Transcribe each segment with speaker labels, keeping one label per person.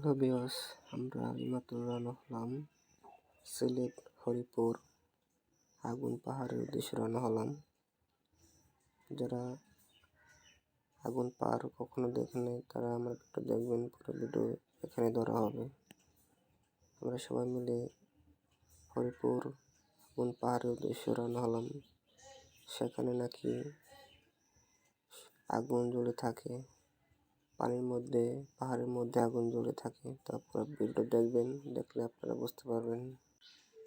Speaker 1: Hello বিয়স আমরা এইমাত্র রওনা হলাম সিলেট হরিপুর আগুন পাহাড়ের উদ্দেশ্যে রওনা হলাম যারা আগুন পাহাড় কখনো দেখেনি তারা আমার ভিডিও দেখবেন, পুরো ভিডিও এখানে ধরা হবে। আমরা সবাই মিলে হরিপুর আগুন পাহাড়ের উদ্দেশ্যে রওনা হলাম। সেখানে নাকি আগুন জ্বলে থাকে। পানির মধ্যে, পাহাড়ের মধ্যে আগুন জ্বলে থাকে। তারপর ভিডিও দেখবেন, দেখলে আপনারা বুঝতে পারবেন।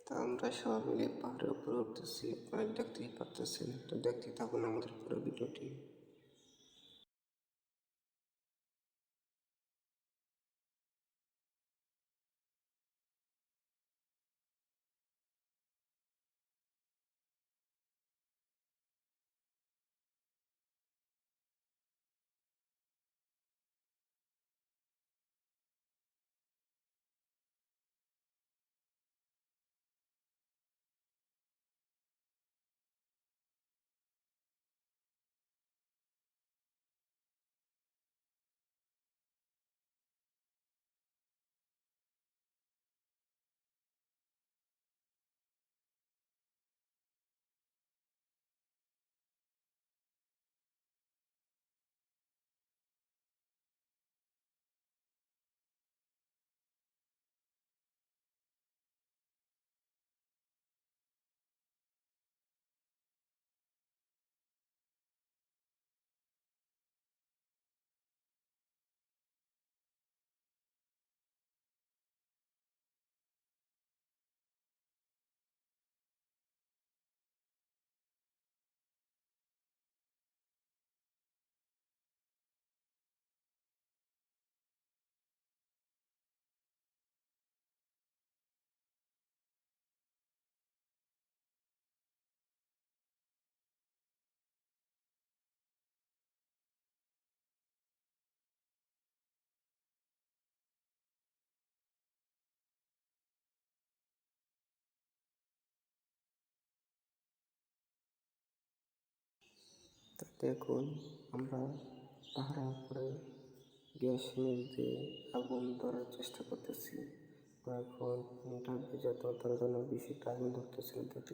Speaker 1: তা আমরা সবাই মিলে পাহাড়ের উপরে উঠতেছি। আপনারা দেখতেই পারতেছেন। তো দেখতে থাকুন আমাদের পুরো ভিডিওটি। দেখুন, আমরা পাহাড়ের করে গ্যাস দিয়ে আগুন ধরার চেষ্টা করতেছি। এখন পানিটা ভেজা ধরার জন্য জন্য টাইম ধরতেছি ধরতেছিল দেখতে